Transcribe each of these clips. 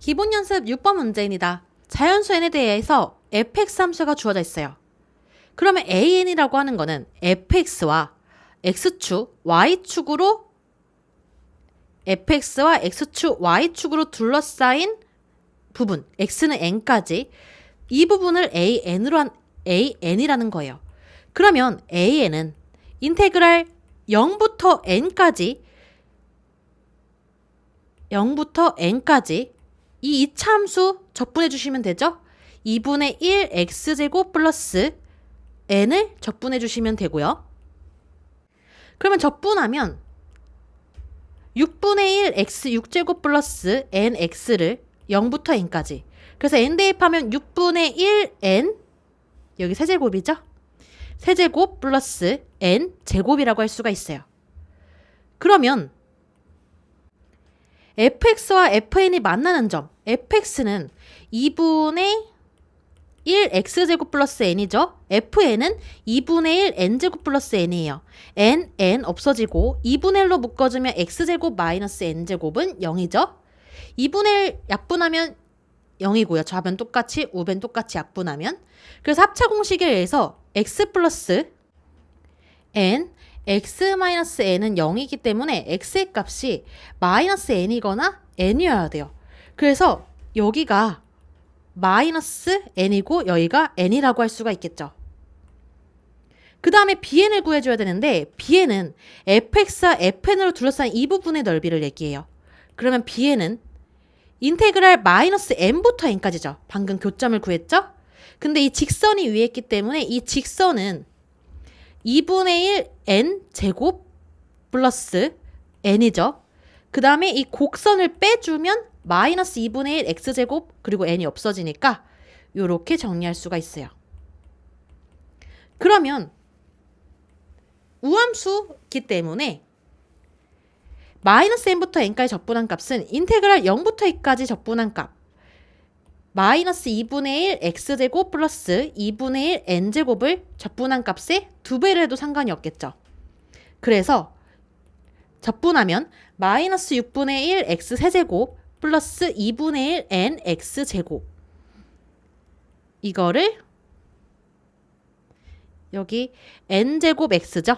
기본 연습 6번 문제입니다. 자연수 n에 대해서 fx 함수가 주어져 있어요. 그러면 an이라고 하는 거는 fx와 x축, y축으로 fx와 x축, y축으로 둘러싸인 부분, x는 n까지 이 부분을 an으로 한 an이라는 거예요. 그러면 an은 인테그랄 0부터 n까지 0부터 n까지 이 이차함수 적분해 주시면 되죠? 2분의 1 x제곱 플러스 n을 적분해 주시면 되고요. 그러면 적분하면 6분의 1 x 6제곱 플러스 nx를 0부터 n까지 그래서 n 대입하면 6분의 1 n 여기 세제곱이죠? 세제곱 플러스 n 제곱이라고 할 수가 있어요. 그러면 fx와 fn이 만나는 점 fx는 2분의 1 x제곱 플러스 n이죠. fn은 2분의 1 n제곱 플러스 n이에요. n, n 없어지고 2분의 1로 묶어주면 x제곱 마이너스 n제곱은 0이죠. 2분의 1 약분하면 0이고요. 좌변 똑같이 우변 똑같이 약분하면 그래서 합차 공식에 의해서 x 플러스 n x 마이너스 n은 0이기 때문에 x의 값이 마이너스 n이거나 n이어야 돼요. 그래서 여기가 마이너스 n이고 여기가 n이라고 할 수가 있겠죠. 그 다음에 bn을 구해줘야 되는데 bn은 fx와 fn으로 둘러싼 이 부분의 넓이를 얘기해요. 그러면 bn은 인테그랄 마이너스 n부터 n까지죠. 방금 교점을 구했죠? 근데 이 직선이 위에 있기 때문에 이 직선은 2분의 1 n 제곱 플러스 n이죠. 그 다음에 이 곡선을 빼주면 마이너스 2분의 1 x제곱 그리고 n이 없어지니까 이렇게 정리할 수가 있어요. 그러면 우함수기 때문에 마이너스 n부터 n까지 적분한 값은 인테그랄 0부터 2까지 적분한 값 마이너스 2분의 1 x제곱 플러스 2분의 1 n제곱을 적분한 값에 두 배를 해도 상관이 없겠죠. 그래서 적분하면 마이너스 6분의 1 x 세제곱 플러스 2분의 1 n x 제곱 이거를 여기 n제곱 x죠.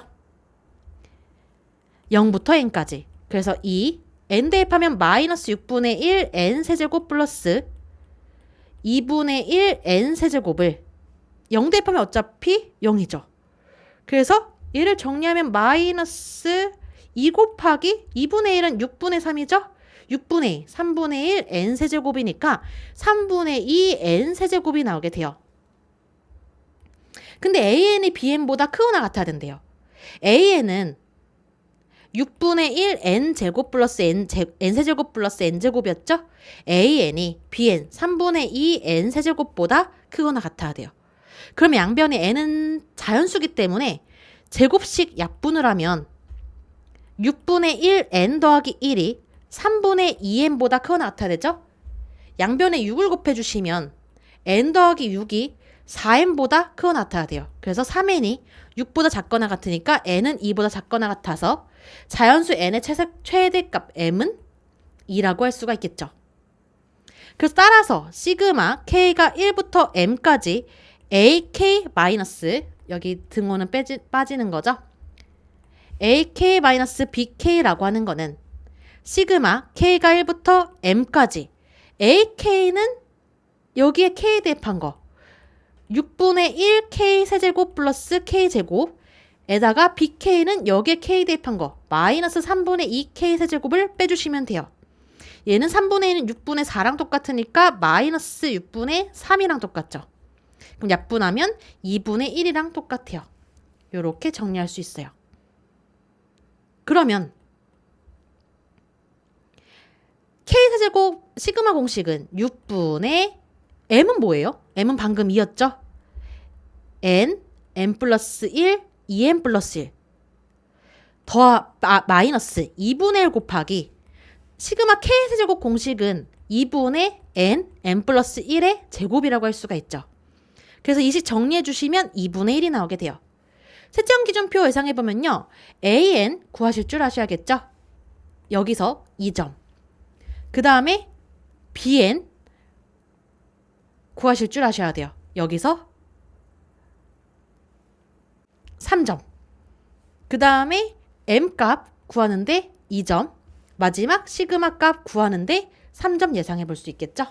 0부터 n까지. 그래서 이 n 대입하면 마이너스 6분의 1 n 세제곱 플러스 2분의 1 n 세제곱을 0 대입하면 어차피 0이죠. 그래서 얘를 정리하면 마이너스 2 곱하기 2분의 1은 6분의 3이죠. 6분의 3분의 1 n 세제곱이니까 3분의 2 n 세제곱이 나오게 돼요. 근데 an이 bn보다 크거나 같아야 된대요. an은 6분의 1 n 제곱 플러스 n, 제, n 세제곱 플러스 n 제곱이었죠? an이 bn 3분의 2 n 세제곱보다 크거나 같아야 돼요. 그럼 양변의 n은 자연수기 때문에 제곱식 약분을 하면 6분의 1 n 더하기 1이 3분의 2n보다 크거나 같아야 되죠? 양변에 6을 곱해주시면 n 더하기 6이 4n보다 크거나 같아야 돼요. 그래서 3n이 6보다 작거나 같으니까 n은 2보다 작거나 같아서 자연수 n의 최대값 m은 2라고 할 수가 있겠죠. 그래서 따라서 시그마 k가 1부터 m까지 ak 마이너스 여기 등호는 빼지, 빠지는 거죠. ak 마이너스 bk라고 하는 거는 시그마 k가 1부터 m까지 ak는 여기에 k 대입한 거 6분의 1 k 세제곱 플러스 k 제곱 에다가 bk는 여기에 k 대입한 거 마이너스 3분의 2k 세제곱을 빼주시면 돼요. 얘는 3분의 1은 6분의 4랑 똑같으니까 마이너스 6분의 3이랑 똑같죠. 그럼 약분하면 2분의 1이랑 똑같아요. 이렇게 정리할 수 있어요. 그러면 k세제곱 시그마 공식은 6분의 m은 뭐예요? m은 방금 2였죠? n, n 플러스 1, 2n 플러스 1. 더 아, 마이너스 2분의 1 곱하기 시그마 k세제곱 공식은 2분의 n, n 플러스 1의 제곱이라고 할 수가 있죠. 그래서 이 식 정리해 주시면 2분의 1이 나오게 돼요. 채점 기준표 예상해 보면요. an 구하실 줄 아셔야겠죠? 여기서 2점. 그 다음에 bn 구하실 줄 아셔야 돼요. 여기서 3점. 그 다음에 m 값 구하는데 2점. 마지막 시그마 값 구하는데 3점 예상해 볼 수 있겠죠?